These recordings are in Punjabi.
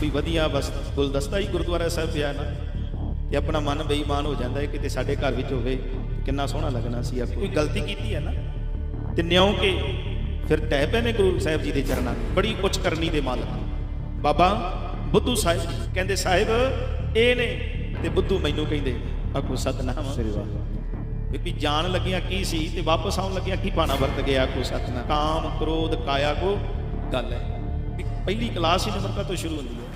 ਕੋਈ ਵਧੀਆ ਬਸ ਗੁਲਦਸਤਾ ਹੀ ਗੁਰਦੁਆਰਾ ਸਾਹਿਬ ਪਿਆ ਨਾ ਤੇ ਆਪਣਾ ਮਨ ਬੇਈਮਾਨ ਹੋ ਜਾਂਦਾ ਹੈ ਕਿਤੇ ਸਾਡੇ ਘਰ ਵਿੱਚ ਹੋਵੇ ਕਿੰਨਾ ਸੋਹਣਾ ਲੱਗਣਾ ਸੀ ਆ ਕੋਈ ਗਲਤੀ ਕੀਤੀ ਹੈ ਨਾ? ਤੇ ਨਿਉ ਕੇ ਫਿਰ ਟਹਿ ਪਏ ਨੇ ਗੁਰੂ ਸਾਹਿਬ ਜੀ ਦੇ ਚਰਨਾਂ 'ਤੇ। ਬੜੀ ਉੱਚ ਕਰਨੀ ਦੇ ਮਾਲਕ। ਬਾਬਾ ਬੁੱਧੂ ਸਾਹਿਬ ਕਹਿੰਦੇ ਸਾਹਿਬ ਇਹ ਨੇ। ਤੇ ਬੁੱਧੂ ਮੈਨੂੰ ਕਹਿੰਦੇ ਆਖੋ ਸਤਨਾਮ। ਸ੍ਰੀ ਵਾਹਿਗੁਰੂ। ਵੀ ਵੀ ਜਾਣ ਲੱਗਿਆ ਕੀ ਸੀ ਤੇ ਵਾਪਸ ਆਉਣ ਲੱਗਿਆ ਕੀ ਬਾਣਾ ਵਰਤ ਗਿਆ ਕੋ ਸਤਨਾਮ। ਕਾਮ ਕ੍ਰੋਧ ਕਾਇਆ ਕੋ ਗੱਲ ਹੈ। ਵੀ ਪਹਿਲੀ ਕਲਾਸ ਹੀ ਨਿਮਰਤਾ ਤੋਂ ਸ਼ੁਰੂ ਹੁੰਦੀ ਹੈ।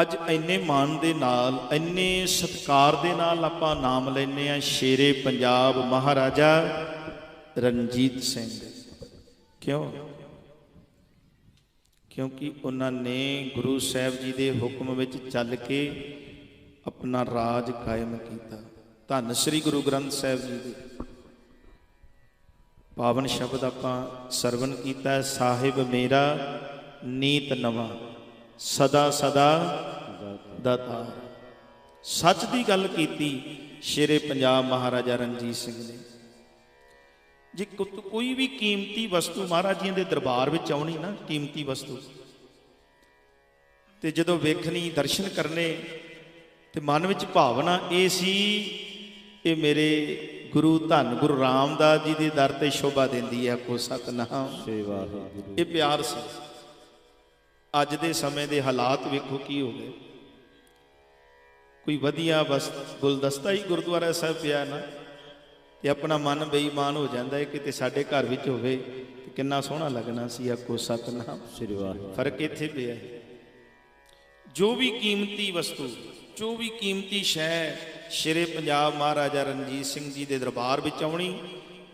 ਅੱਜ ਇੰਨੇ ਮਾਣ ਦੇ ਨਾਲ, ਇੰਨੇ ਸਤਿਕਾਰ ਦੇ ਨਾਲ ਆਪਾਂ ਨਾਮ ਲੈਨੇ ਆ ਸ਼ੇਰੇ ਪੰਜਾਬ ਮਹਾਰਾਜਾ ਰਣਜੀਤ ਸਿੰਘ। ਕਿਉਂ? ਕਿਉਂਕਿ ਉਹਨਾਂ ਨੇ ਗੁਰੂ ਸਾਹਿਬ ਜੀ ਦੇ ਹੁਕਮ ਵਿੱਚ ਚੱਲ ਕੇ ਆਪਣਾ ਰਾਜ ਕਾਇਮ ਕੀਤਾ। ਧੰਨ ਸ੍ਰੀ ਗੁਰੂ ਗ੍ਰੰਥ ਸਾਹਿਬ ਜੀ ਦੇ। ਪਾਵਨ ਸ਼ਬਦ ਆਪਾਂ ਸਰਵਨ ਕੀਤਾ, ਸਾਹਿਬ ਮੇਰਾ ਨੀਤ ਨਵਾਂ। ਸਦਾ ਸਦਾ ਦਾਤਾ। ਸੱਚ ਦੀ ਗੱਲ ਕੀਤੀ ਸ਼ੇਰੇ ਪੰਜਾਬ ਮਹਾਰਾਜਾ ਰਣਜੀਤ ਸਿੰਘ ਨੇ। ਜੇ ਕੋਈ ਵੀ ਕੀਮਤੀ ਵਸਤੂ ਮਹਾਰਾਜ ਜੀ ਦੇ ਦਰਬਾਰ ਵਿੱਚ ਆਉਣੀ ਨਾ ਕੀਮਤੀ ਵਸਤੂ ਤੇ ਜਦੋਂ ਵੇਖਣੀ ਦਰਸ਼ਨ ਕਰਨੇ ਤੇ ਮਨ ਵਿੱਚ ਭਾਵਨਾ ਇਹ ਸੀ ਇਹ ਮੇਰੇ ਗੁਰੂ ਧੰਨ ਗੁਰੂ ਰਾਮਦਾਸ ਜੀ ਦੇ ਦਰ ਤੇ ਸ਼ੋਭਾ ਦਿੰਦੀ ਹੈ ਕੋ ਸਤਨਾਮ। ਵਾਹਿਗੁਰੂ ਇਹ ਪਿਆਰ ਸੀ। ਅੱਜ ਦੇ ਸਮੇਂ ਦੇ ਹਾਲਾਤ ਵੇਖੋ ਕੀ ਹੋ ਗਏ। ਕੋਈ ਵਧੀਆ ਬਸ ਗੁਲਦਸਤਾ ਹੀ ਗੁਰਦੁਆਰਾ ਸਾਹਿਬ ਪਿਆ ਨਾ, ਤੇ ਆਪਣਾ ਮਨ ਬੇਈਮਾਨ ਹੋ ਜਾਂਦਾ ਹੈ ਕਿਤੇ ਸਾਡੇ ਘਰ ਵਿੱਚ ਹੋਵੇ, ਤੇ ਕਿੰਨਾ ਸੋਹਣਾ ਲੱਗਣਾ ਸੀ ਆ ਆਖੋ ਸਤਨਾਮ ਸ੍ਰੀ ਵਾਹਿਗੁਰੂ। ਫ਼ਰਕ ਇੱਥੇ ਪਿਆ ਹੈ। ਜੋ ਵੀ ਕੀਮਤੀ ਵਸਤੂ, ਜੋ ਵੀ ਕੀਮਤੀ ਸ਼ੈ ਸ਼ੇਰੇ ਪੰਜਾਬ ਮਹਾਰਾਜਾ ਰਣਜੀਤ ਸਿੰਘ ਜੀ ਦੇ ਦਰਬਾਰ ਵਿੱਚ ਆਉਣੀ,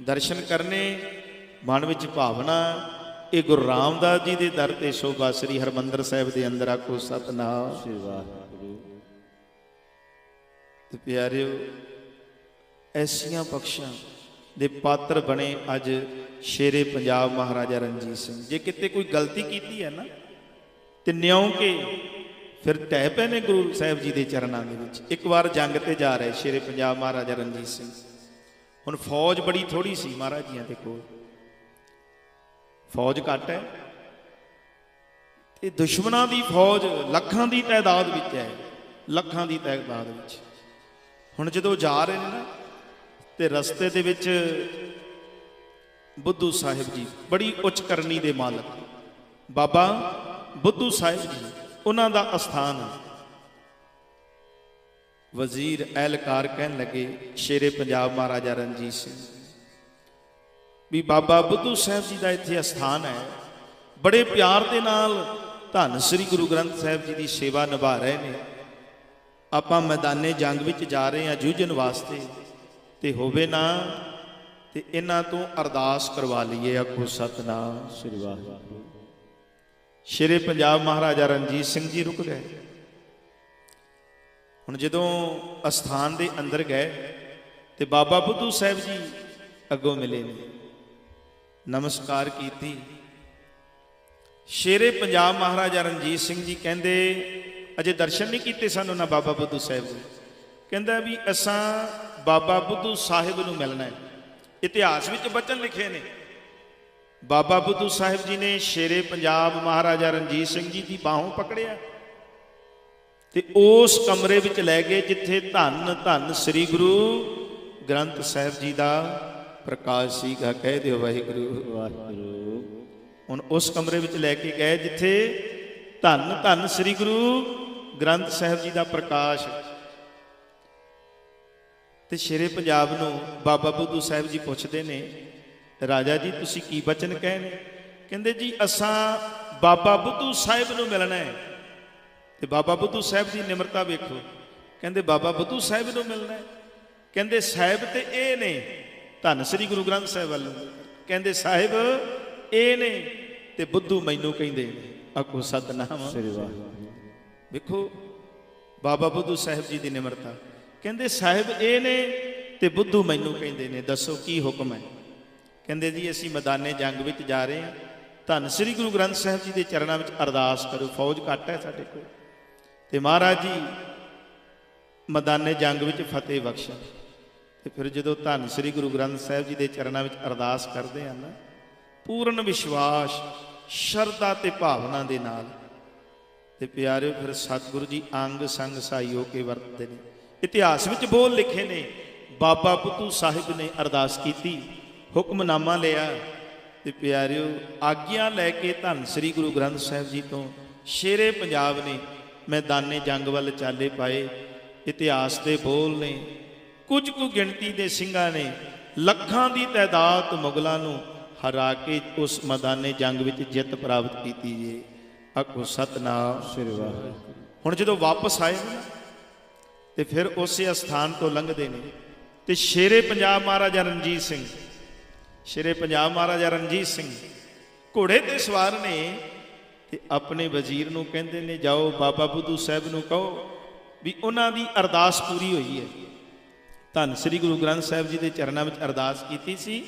ਦਰਸ਼ਨ ਕਰਨੇ, ਮਨ ਵਿੱਚ ਭਾਵਨਾ ਇਹ ਗੁਰੂ ਰਾਮਦਾਸ ਜੀ ਦੇ ਦਰ ਤੇ ਸ਼ੋਭਾ ਸ੍ਰੀ ਹਰਮੰਦਰ ਸਾਹਿਬ ਦੇ ਅੰਦਰ ਆਖੋ, ਸਤਨਾਮ। ਸ੍ਰੀ ਵਾਹਿਗੁਰੂ ਤੇ ਪਿਆਰਿਓ, ਐਸੀਆਂ ਬਖਸ਼ਾਂ ਦੇ ਪਾਤਰ ਬਣੇ ਅੱਜ ਸ਼ੇਰੇ ਪੰਜਾਬ ਮਹਾਰਾਜਾ ਰਣਜੀਤ ਸਿੰਘ। ਜੇ ਕਿਤੇ ਕੋਈ ਗਲਤੀ ਕੀਤੀ ਹੈ ਨਾ, ਤੇ ਨਿਉ ਕੇ ਫਿਰ ਟਹਿ ਪਏ ਨੇ ਗੁਰੂ ਸਾਹਿਬ ਜੀ ਦੇ ਚਰਨਾਂ ਦੇ ਵਿੱਚ। ਇੱਕ ਵਾਰ ਜੰਗ ਤੇ ਜਾ ਰਹੇ ਸ਼ੇਰੇ ਪੰਜਾਬ ਮਹਾਰਾਜਾ ਰਣਜੀਤ ਸਿੰਘ। ਹੁਣ ਫੌਜ ਬੜੀ ਥੋੜੀ ਸੀ ਮਹਾਰਾਜ ਜੀਆਂ ਦੇ ਕੋਲ। ਫੌਜ ਘੱਟ ਹੈ। ਤੇ ਦੁਸ਼ਮਣਾਂ ਦੀ ਫੌਜ ਲੱਖਾਂ ਦੀ ਤਾਦਾਦ ਵਿੱਚ ਹੈ, ਲੱਖਾਂ ਦੀ ਤਾਦਾਦ ਵਿੱਚ। ਹੁਣ ਜਦੋਂ ਜਾ ਰਹੇ ਨੇ ਨਾ, ਤੇ ਰਸਤੇ ਦੇ ਵਿੱਚ ਬੁੱਧੂ ਸਾਹਿਬ ਜੀ, ਬੜੀ ਉੱਚ ਕਰਨੀ ਦੇ ਮਾਲਕ। ਬਾਬਾ ਬੁੱਧੂ ਸਾਹਿਬ ਜੀ, ਉਹਨਾਂ ਦਾ ਅਸਥਾਨ ਹੈ। ਵਜ਼ੀਰ ਐਲਕਾਰ ਕਹਿਣ ਲੱਗੇ, ਸ਼ੇਰੇ ਪੰਜਾਬ ਮਹਾਰਾਜਾ ਰਣਜੀਤ ਸਿੰਘ। ਵੀ ਬਾਬਾ ਬੁੱਧੂ ਸਾਹਿਬ ਜੀ ਦਾ ਇੱਥੇ ਅਸਥਾਨ ਹੈ। ਬੜੇ ਪਿਆਰ ਦੇ ਨਾਲ ਧੰਨ ਸ੍ਰੀ ਗੁਰੂ ਗ੍ਰੰਥ ਸਾਹਿਬ ਜੀ ਦੀ ਸੇਵਾ ਨਿਭਾ ਰਹੇ ਨੇ। ਆਪਾਂ ਮੈਦਾਨੇ ਜੰਗ ਵਿੱਚ ਜਾ ਰਹੇ ਹਾਂ ਜੂਝਣ ਵਾਸਤੇ, ਤੇ ਹੋਵੇ ਨਾ, ਤੇ ਇਹਨਾਂ ਤੋਂ ਅਰਦਾਸ ਕਰਵਾ ਲਈਏ ਆਖੋ ਸਤਨਾਮ ਸ੍ਰੀ ਵਾਹਿਗੁਰੂ। ਸ਼ੇਰੇ ਪੰਜਾਬ ਮਹਾਰਾਜਾ ਰਣਜੀਤ ਸਿੰਘ ਜੀ ਰੁਕ ਗਏ। ਹੁਣ ਜਦੋਂ ਅਸਥਾਨ ਦੇ ਅੰਦਰ ਗਏ, ਤੇ ਬਾਬਾ ਬੁੱਧੂ ਸਾਹਿਬ ਜੀ ਅੱਗੋਂ ਮਿਲੇ ਨੇ। ਨਮਸਕਾਰ ਕੀਤੀ। ਸ਼ੇਰੇ ਪੰਜਾਬ ਮਹਾਰਾਜਾ ਰਣਜੀਤ ਸਿੰਘ ਜੀ ਕਹਿੰਦੇ, ਅਜੇ ਦਰਸ਼ਨ ਨਹੀਂ ਕੀਤੇ ਸਨ ਉਹਨਾਂ ਬਾਬਾ ਬੁੱਧੂ ਸਾਹਿਬ ਜੀ। ਕਹਿੰਦਾ ਵੀ, ਅਸਾਂ ਬਾਬਾ ਬੁੱਧੂ ਸਾਹਿਬ ਨੂੰ ਮਿਲਣਾ ਹੈ। ਇਤਿਹਾਸ ਵਿੱਚ ਬਚਨ ਲਿਖੇ ਨੇ। ਬਾਬਾ ਬੁੱਧੂ ਸਾਹਿਬ ਜੀ ਨੇ ਸ਼ੇਰੇ ਪੰਜਾਬ ਮਹਾਰਾਜਾ ਰਣਜੀਤ ਸਿੰਘ ਜੀ ਦੀ ਬਾਹੋਂ ਪਕੜਿਆ ਤੇ ਉਸ ਕਮਰੇ ਵਿੱਚ ਲੈ ਗਏ, ਜਿੱਥੇ ਧੰਨ ਧੰਨ ਸ੍ਰੀ ਗੁਰੂ ਗ੍ਰੰਥ ਸਾਹਿਬ ਜੀ ਦਾ ਪ੍ਰਕਾਸ਼ ਸੀਗਾ, ਕਹਿ ਦਿਓ ਵਾਹਿਗੁਰੂ ਵਾਹਿਗੁਰੂ। ਹੁਣ ਉਸ ਕਮਰੇ ਵਿੱਚ ਲੈ ਕੇ ਗਏ ਜਿੱਥੇ ਧੰਨ ਧੰਨ ਸ੍ਰੀ ਗੁਰੂ ਗ੍ਰੰਥ ਸਾਹਿਬ ਜੀ ਦਾ ਪ੍ਰਕਾਸ਼। ਤੇ ਸ਼ੇਰੇ ਪੰਜਾਬ ਨੂੰ ਬਾਬਾ ਬੁੱਧੂ ਸਾਹਿਬ ਜੀ ਪੁੱਛਦੇ ਨੇ, ਰਾਜਾ ਜੀ, ਤੁਸੀਂ ਕੀ ਬਚਨ ਕਹੇ ਕਹਿੰਦੇ, ਜੀ, ਅਸਾਂ ਬਾਬਾ ਬੁੱਧੂ ਸਾਹਿਬ ਨੂੰ ਮਿਲਣਾ ਹੈ। ਤੇ ਬਾਬਾ ਬੁੱਧੂ ਸਾਹਿਬ ਦੀ ਨਿਮਰਤਾ ਵੇਖੋ। ਕਹਿੰਦੇ, ਬਾਬਾ ਬੁੱਧੂ ਸਾਹਿਬ ਨੂੰ ਮਿਲਣਾ ਹੈ। ਕਹਿੰਦੇ, ਸਾਹਿਬ ਤੇ ਇਹ ਨੇ ਧੰਨ ਸ੍ਰੀ ਗੁਰੂ ਗ੍ਰੰਥ ਸਾਹਿਬ ਵੱਲ। ਕਹਿੰਦੇ ਸਾਹਿਬ ਇਹ ਨੇ ਤੇ ਬੁੱਧੂ ਮੈਨੂੰ ਕਹਿੰਦੇ ਆਖੋ ਸਤਨਾਮ। ਸ੍ਰੀ ਵਾਹਿਗੁਰੂ। ਵੇਖੋ ਬਾਬਾ ਬੁੱਧੂ ਸਾਹਿਬ ਜੀ ਦੀ ਨਿਮਰਤਾ। ਕਹਿੰਦੇ ਸਾਹਿਬ ਇਹ ਨੇ ਤੇ ਬੁੱਧੂ ਮੈਨੂੰ ਕਹਿੰਦੇ ਨੇ। ਦੱਸੋ ਕੀ ਹੁਕਮ ਹੈ? ਕਹਿੰਦੇ ਜੀ ਅਸੀਂ ਮੈਦਾਨੇ ਜੰਗ ਵਿੱਚ ਜਾ ਰਹੇ ਹਾਂ। ਧੰਨ ਸ੍ਰੀ ਗੁਰੂ ਗ੍ਰੰਥ ਸਾਹਿਬ ਜੀ ਦੇ ਚਰਨਾਂ ਵਿੱਚ ਅਰਦਾਸ ਕਰੋ। ਫੌਜ ਘੱਟ ਹੈ ਸਾਡੇ ਕੋਲ। ਤੇ ਮਹਾਰਾਜ ਜੀ ਮੈਦਾਨੇ ਜੰਗ ਵਿੱਚ ਫਤਿਹ ਬਖਸ਼ਣ। ਤੇ ਫਿਰ ਜਦੋਂ ਧੰਨ ਸ੍ਰੀ ਗੁਰੂ ਗ੍ਰੰਥ ਸਾਹਿਬ ਜੀ ਦੇ ਚਰਨਾਂ ਵਿੱਚ ਅਰਦਾਸ ਕਰਦੇ ਹਨ ਨਾ ਪੂਰਨ ਵਿਸ਼ਵਾਸ, ਸ਼ਰਧਾ ਤੇ ਭਾਵਨਾ ਦੇ ਨਾਲ, ਤੇ ਪਿਆਰਿਓ, ਫਿਰ ਸਤਿਗੁਰੂ ਜੀ ਅੰਗ ਸੰਗ ਸਾਈ ਹੋ ਕੇ ਵਰਤਦੇ ਨੇ। ਇਤਿਹਾਸ ਵਿੱਚ ਬੋਲ ਲਿਖੇ ਨੇ, ਬਾਬਾ ਪੁੱਤੂ ਸਾਹਿਬ ਨੇ ਅਰਦਾਸ ਕੀਤੀ, ਹੁਕਮਨਾਮਾ ਲਿਆ, ਤੇ ਪਿਆਰਿਓ, ਆਗਿਆ ਲੈ ਕੇ ਧੰਨ ਸ੍ਰੀ ਗੁਰੂ ਗ੍ਰੰਥ ਸਾਹਿਬ ਜੀ ਤੋਂ ਸ਼ੇਰੇ ਪੰਜਾਬ ਨੇ ਮੈਦਾਨੇ ਜੰਗ ਵੱਲ ਚਾਲੇ ਪਾਏ, ਇਤਿਹਾਸ ਦੇ ਬੋਲ ਨੇ ਕੁਝ ਕੁ ਗਿਣਤੀ ਦੇ ਸਿੰਘਾਂ ਨੇ ਲੱਖਾਂ ਦੀ ਤਾਦਾਦ ਮੁਗਲਾਂ ਨੂੰ ਹਰਾ ਕੇ ਉਸ ਮੈਦਾਨੇ ਜੰਗ ਵਿੱਚ ਜਿੱਤ ਪ੍ਰਾਪਤ ਕੀਤੀ ਜੇ। ਅਕੋ ਸਤਨਾਮ ਸ੍ਰੀ ਵਾਹਿਗੁਰੂ। ਹੁਣ ਜਦੋਂ ਵਾਪਸ ਆਏ ਨੇ ਨਾ, ਤੇ ਫਿਰ ਉਸੇ ਅਸਥਾਨ ਤੋਂ ਲੰਘਦੇ ਨੇ। ਤੇ ਸ਼ੇਰੇ ਪੰਜਾਬ ਮਹਾਰਾਜਾ ਰਣਜੀਤ ਸਿੰਘ ਸ਼ੇਰੇ ਪੰਜਾਬ ਮਹਾਰਾਜਾ ਰਣਜੀਤ ਸਿੰਘ ਘੋੜੇ ਤੇ ਸਵਾਰ ਨੇ ਤੇ ਆਪਣੇ ਵਜ਼ੀਰ ਨੂੰ ਕਹਿੰਦੇ ਨੇ ਜਾਓ ਬਾਬਾ ਬੁੱਧੂ ਸਾਹਿਬ ਨੂੰ ਕਹੋ ਵੀ ਉਹਨਾਂ ਦੀ ਅਰਦਾਸ ਪੂਰੀ ਹੋਈ ਹੈ। ਧੰਨ ਸ੍ਰੀ ਗੁਰੂ ਗ੍ਰੰਥ ਸਾਹਿਬ ਜੀ ਦੇ ਚਰਨਾਂ ਵਿੱਚ ਅਰਦਾਸ ਕੀਤੀ ਸੀ।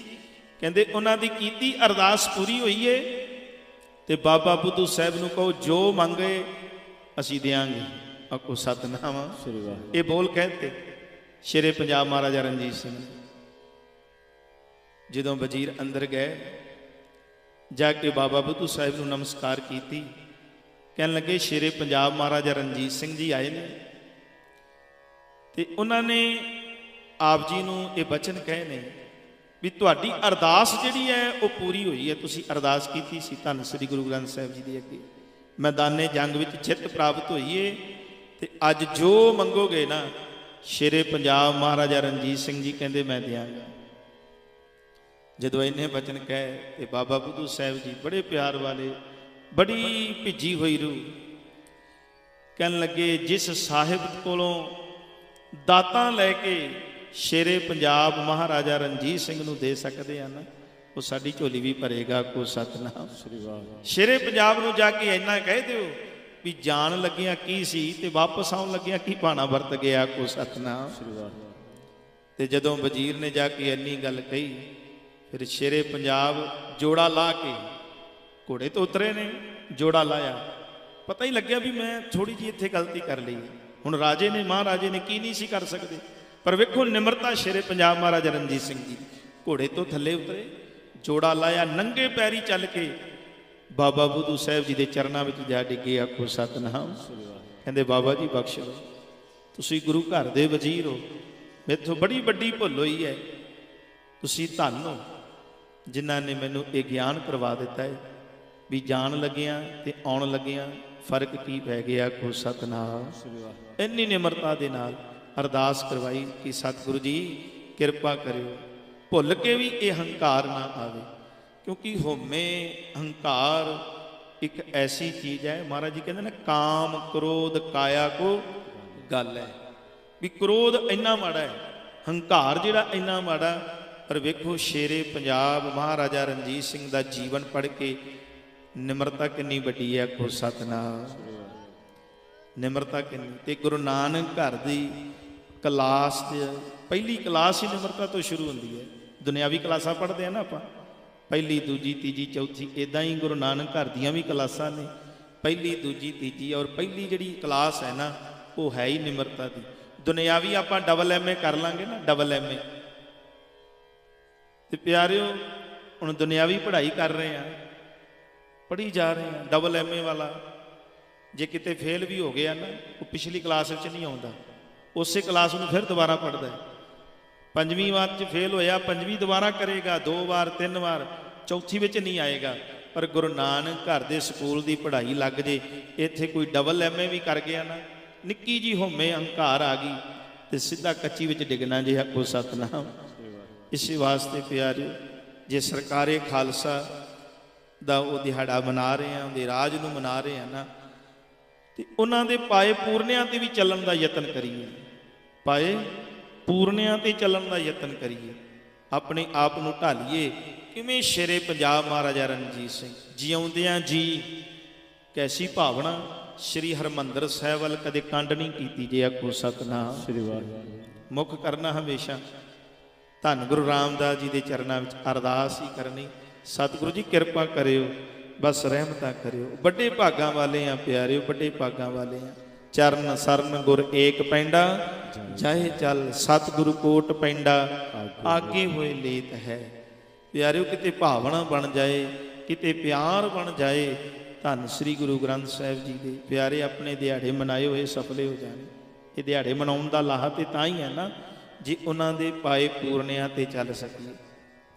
ਕਹਿੰਦੇ ਉਹਨਾਂ ਦੀ ਕੀਤੀ ਅਰਦਾਸ ਪੂਰੀ ਹੋਈ ਏ ਤੇ ਬਾਬਾ ਬੁੱਧੂ ਸਾਹਿਬ ਨੂੰ ਕਹੋ ਜੋ ਮੰਗੇ ਅਸੀਂ ਦੇਾਂਗੇ ਆਕੋ ਸਤਨਾਮ। ਸ੍ਰੀ ਵਾਹਿਗੁਰੂ। ਇਹ ਬੋਲ ਕਹਿੰਦੇ ਸ਼ੇਰੇ ਪੰਜਾਬ ਮਹਾਰਾਜਾ ਰਣਜੀਤ ਸਿੰਘ। ਜਦੋਂ ਵਜ਼ੀਰ ਅੰਦਰ ਗਏ ਜਾ ਕੇ ਬਾਬਾ ਬੁੱਧੂ ਸਾਹਿਬ ਨੂੰ ਨਮਸਕਾਰ ਕੀਤੀ। ਕਹਿਣ ਲੱਗੇ ਸ਼ੇਰੇ ਪੰਜਾਬ ਮਹਾਰਾਜਾ ਰਣਜੀਤ ਸਿੰਘ ਜੀ ਆਏ ਨੇ। ਤੇ ਉਹਨਾਂ ਨੇ ਆਪ ਜੀ ਨੂੰ ਇਹ ਬਚਨ ਕਹੇ ਨੇ ਵੀ ਤੁਹਾਡੀ ਅਰਦਾਸ ਜਿਹੜੀ ਹੈ ਉਹ ਪੂਰੀ ਹੋਈ ਹੈ। ਤੁਸੀਂ ਅਰਦਾਸ ਕੀਤੀ ਸੀ ਧੰਨ ਸ੍ਰੀ ਗੁਰੂ ਗ੍ਰੰਥ ਸਾਹਿਬ ਜੀ ਦੇ ਅੱਗੇ। ਮੈਦਾਨੇ ਜੰਗ ਵਿੱਚ ਜਿੱਤ ਪ੍ਰਾਪਤ ਹੋਈ ਏ ਤੇ ਅੱਜ ਜੋ ਮੰਗੋਗੇ ਨਾ, ਸ਼ੇਰੇ ਪੰਜਾਬ ਮਹਾਰਾਜਾ ਰਣਜੀਤ ਸਿੰਘ ਜੀ ਕਹਿੰਦੇ ਮੈਂ ਦਿਆਂਗਾ। ਜਦੋਂ ਇਹਨੇ ਬਚਨ ਕਹੇ ਤੇ ਬਾਬਾ ਬੁੱਧੂ ਸਾਹਿਬ ਜੀ ਬੜੇ ਪਿਆਰ ਵਾਲੇ, ਬੜੀ ਭਿੱਜੀ ਹੋਈ ਰੂਹ। ਕਹਿਣ ਲੱਗੇ, ਜਿਸ ਸਾਹਿਬ ਕੋਲੋਂ ਦਾਤਾਂ ਲੈ ਕੇ ਸ਼ੇਰੇ ਪੰਜਾਬ ਮਹਾਰਾਜਾ ਰਣਜੀਤ ਸਿੰਘ ਨੂੰ ਦੇ ਸਕਦੇ ਆ ਨਾ ਉਹ ਸਾਡੀ ਝੋਲੀ ਵੀ ਭਰੇਗਾ ਕੋ ਸਤਨਾਮ। ਸ੍ਰੀ ਵਾਹਿਗੁਰੂ। ਸ਼ੇਰੇ ਪੰਜਾਬ ਨੂੰ ਜਾ ਕੇ ਇੰਨਾ ਕਹਿ ਦਿਓ ਵੀ ਜਾਣ ਲੱਗਿਆ ਕੀ ਸੀ ਤੇ ਵਾਪਸ ਆਉਣ ਲੱਗਿਆ ਕੀ ਬਾਣਾ ਵਰਤ ਗਿਆ ਕੋ ਸਤਨਾਮ। ਸ੍ਰੀ ਵਾਹਿਗੁਰੂ। ਤੇ ਜਦੋਂ ਵਜ਼ੀਰ ਨੇ ਜਾ ਕੇ ਇੰਨੀ ਗੱਲ ਕਹੀ ਫਿਰ ਸ਼ੇਰੇ ਪੰਜਾਬ ਜੋੜਾ ਲਾ ਕੇ ਘੋੜੇ ਤੋਂ ਉਤਰੇ ਨੇ ਜੋੜਾ ਲਾਇਆ। ਪਤਾ ਹੀ ਲੱਗਿਆ ਵੀ ਮੈਂ ਥੋੜੀ ਜਿਹੀ ਇੱਥੇ ਗਲਤੀ ਕਰ ਲਈ। ਹੁਣ ਰਾਜੇ ਨੇ ਮਹਾਰਾਜੇ ਨੇ ਕੀ ਨਹੀਂ ਸੀ ਕਰ ਸਕਦੇ। ਪਰ ਵੇਖੋ, ਨਿਮਰਤਾ ਸ਼ੇਰੇ ਪੰਜਾਬ ਮਹਾਰਾਜਾ ਰਣਜੀਤ ਸਿੰਘ ਜੀ ਘੋੜੇ ਤੋਂ ਥੱਲੇ ਉਤਰੇ, ਜੋੜਾ ਲਾਇਆ, ਨੰਗੇ ਪੈਰੀ ਚੱਲ ਕੇ ਬਾਬਾ ਬੁੱਧੂ ਸਾਹਿਬ ਜੀ ਦੇ ਚਰਨਾਂ ਵਿੱਚ ਜਾ ਡਿੱਗੇ, ਆਖੋ, ਸਤਨਾਮ। ਕਹਿੰਦੇ, ਬਾਬਾ ਜੀ, ਬਖਸ਼। ਲਓ ਤੁਸੀਂ ਗੁਰੂ ਘਰ ਦੇ ਵਜ਼ੀਰ ਹੋ। ਮੇਥੋਂ ਬੜੀ ਵੱਡੀ ਭੁੱਲ ਹੋਈ ਹੈ। ਤੁਸੀਂ ਧੰਨ ਹੋ, ਜਿਨ੍ਹਾਂ ਨੇ ਮੈਨੂੰ ਇਹ ਗਿਆਨ ਕਰਵਾ ਦਿੱਤਾ ਹੈ। ਵੀ ਜਾਣ ਲੱਗਿਆਂ ਤੇ ਆਉਣ ਲੱਗਿਆਂ ਫ਼ਰਕ ਕੀ ਪੈ ਗਿਆ ਕੋ ਸਤਨਾਮ। ਇੰਨੀ ਨਿਮਰਤਾ ਦੇ ਨਾਲ ਅਰਦਾਸ ਕਰਵਾਈ ਕਿ ਸਤਿਗੁਰੂ ਜੀ, ਕਿਰਪਾ ਕਰਿਓ। ਭੁੱਲ ਕੇ ਵੀ ਇਹ ਹੰਕਾਰ ਨਾ ਆਵੇ, ਕਿਉਂਕਿ ਹੋਮੇ ਹੰਕਾਰ ਇੱਕ ਐਸੀ ਚੀਜ਼ ਹੈ। ਮਹਾਰਾਜ ਜੀ ਕਹਿੰਦੇ ਨੇ, ਕਾਮ ਕ੍ਰੋਧ ਕਾਇਆ ਕੋ ਗੱਲ ਹੈ। ਵੀ ਕ੍ਰੋਧ ਇੰਨਾ ਮਾੜਾ ਹੈ, ਹੰਕਾਰ ਜਿਹੜਾ ਇੰਨਾ ਮਾੜਾ, ਪਰ ਵੇਖੋ ਸ਼ੇਰੇ ਪੰਜਾਬ ਮਹਾਰਾਜਾ ਰਣਜੀਤ ਸਿੰਘ ਦਾ ਜੀਵਨ ਪੜ੍ਹ ਕੇ ਨਿਮਰਤਾ ਕਿੰਨੀ ਵੱਡੀ ਹੈ ਕੋ ਸਤਨਾਮ। ਨਿਮਰਤਾ ਕਿੰਨੀ, ਤੇ ਗੁਰੂ ਨਾਨਕ ਘਰ ਦੀ ਕਲਾਸ ਦੇ ਪਹਿਲੀ ਕਲਾਸ ਹੀ ਨਿਮਰਤਾ ਤੋਂ ਸ਼ੁਰੂ ਹੁੰਦੀ ਹੈ। ਦੁਨਿਆਵੀ ਕਲਾਸਾਂ ਪੜ੍ਹਦੇ ਆ ਨਾ ਆਪਾਂ। ਪਹਿਲੀ, ਦੂਜੀ, ਤੀਜੀ, ਚੌਥੀ ਇਦਾਂ ਹੀ ਗੁਰੂ ਨਾਨਕ ਘਰ ਦੀਆਂ ਵੀ ਕਲਾਸਾਂ ਨੇ। ਪਹਿਲੀ, ਦੂਜੀ, ਤੀਜੀ ਔਰ ਪਹਿਲੀ ਜਿਹੜੀ ਕਲਾਸ ਹੈ ਨਾ, ਉਹ ਹੈ ਹੀ ਨਿਮਰਤਾ ਦੀ। ਦੁਨਿਆਵੀ ਆਪਾਂ ਡਬਲ ਐਮਏ ਕਰ ਲਾਂਗੇ ਨਾ ਡਬਲ ਐਮਏ ਤੇ ਪਿਆਰਿਓ, ਹੁਣ ਦੁਨਿਆਵੀ ਪੜ੍ਹਾਈ ਕਰ ਰਹੇ ਆ। ਪੜ੍ਹੀ ਜਾ ਰਹੇ ਆ ਡਬਲ ਐਮਏ ਵਾਲਾ। ਜੇ ਕਿਤੇ ਫੇਲ ਵੀ ਹੋ ਗਿਆ ਨਾ, ਉਹ ਪਿਛਲੀ ਕਲਾਸ ਵਿੱਚ ਨਹੀਂ ਆਉਂਦਾ। ਉਸੇ ਕਲਾਸ ਨੂੰ ਫਿਰ ਦੁਬਾਰਾ ਪੜ੍ਹਦਾ ਹੈ। ਪੰਜਵੀਂ ਵਾਰ 'ਚ ਫੇਲ ਹੋਇਆ, ਪੰਜਵੀਂ ਦੁਬਾਰਾ ਕਰੇਗਾ, ਦੋ ਵਾਰ, ਤਿੰਨ ਵਾਰ, ਚੌਥੀ ਵਿੱਚ ਨਹੀਂ ਆਏਗਾ। ਪਰ ਗੁਰੂ ਨਾਨਕ ਘਰ ਦੇ ਸਕੂਲ ਦੀ ਪੜ੍ਹਾਈ ਲੱਗ ਜੇ, ਇੱਥੇ ਕੋਈ ਡਬਲ ਐਮਏ ਵੀ ਕਰ ਗਿਆ ਨਾ, ਨਿੱਕੀ ਜੀ ਹੋਮੇ ਹੰਕਾਰ ਆ ਗਈ ਤੇ ਸਿੱਧਾ ਕੱਚੀ ਵਿੱਚ ਡਿੱਗਣਾ ਜੇ ਕੋ ਸਤਨਾਮ। ਇਸੇ ਵਾਸਤੇ ਪਿਆਰਿਓ, ਜੇ ਸਰਕਾਰੇ ਖਾਲਸਾ ਦਾ ਉਹ ਦਿਹਾੜਾ ਮਨਾ ਰਹੇ ਆ, ਉਹਦੇ ਰਾਜ ਨੂੰ ਮਨਾ ਰਹੇ ਆ ਨਾ, ਤੇ ਉਹਨਾਂ ਦੇ ਪਾਏ ਪੂਰਨਿਆਂ ਤੇ ਵੀ ਚੱਲਣ ਦਾ ਯਤਨ ਕਰੀਏ। ਪਾਏ ਪੂਰਨਿਆਂ ਤੇ ਚੱਲਣ ਦਾ ਯਤਨ ਕਰੀਏ। ਆਪਣੇ ਆਪ ਨੂੰ ਢਾਲੀਏ। ਕਿਵੇਂ ਸ਼ੇਰੇ ਪੰਜਾਬ ਮਹਾਰਾਜਾ ਰਣਜੀਤ ਸਿੰਘ? ਜਿਉਂਦਿਆਂ ਜੀ ਕੈਸੀ ਭਾਵਨਾ? ਸ੍ਰੀ ਹਰਮੰਦਰ ਸਾਹਿਬ ਵੱਲ ਕਦੇ ਕੰਡ ਨਹੀਂ ਕੀਤੀ ਜੇ ਆਖੋ ਸਤਨਾਮ। ਸ੍ਰੀ ਵਾਹਿਗੁਰੂ। ਮੁੱਖ ਕਰਨਾ ਹਮੇਸ਼ਾ। ਧੰਨ ਗੁਰੂ ਰਾਮਦਾਸ ਜੀ ਦੇ ਚਰਨਾਂ ਵਿੱਚ ਅਰਦਾਸ ਹੀ ਕਰਨੀ। ਸਤਿਗੁਰੂ ਜੀ ਕਿਰਪਾ ਕਰਿਓ। ਬਸ ਰਹਿਮਤਾਂ ਕਰਿਓ। ਵੱਡੇ ਭਾਗਾਂ ਵਾਲੇ ਆ ਪਿਆਰਿਓ ਵੱਡੇ ਭਾਗਾਂ ਵਾਲੇ ਆ। ਚਰਨ ਸਰਨ ਗੁਰ ਏਕ ਪੈਂਡਾ ਜਾਏ ਚੱਲ ਸਤਿਗੁਰੂ ਕੋਟ ਪੈਂਡਾ, ਆਗੇ ਹੋਏ ਲੇਤ ਹੈ। ਪਿਆਰਿਓ, ਕਿਤੇ ਭਾਵਨਾ ਬਣ ਜਾਏ, ਕਿਤੇ ਪਿਆਰ ਬਣ ਜਾਏ, ਧੰਨ ਸ੍ਰੀ ਗੁਰੂ ਗ੍ਰੰਥ ਸਾਹਿਬ ਜੀ ਦੇ। ਪਿਆਰੇ, ਆਪਣੇ ਦਿਹਾੜੇ ਮਨਾਏ ਹੋਏ ਸਫਲੇ ਹੋ ਜਾਣ। ਇਹ ਦਿਹਾੜੇ ਮਨਾਉਣ ਦਾ ਲਾਹਾ ਤੇ ਤਾਂ ਹੀ ਹੈ ਨਾ, ਜੇ ਉਹਨਾਂ ਦੇ ਪਾਏ ਪੂਰਨਿਆਂ ਤੇ ਚੱਲ ਸਕੀਏ।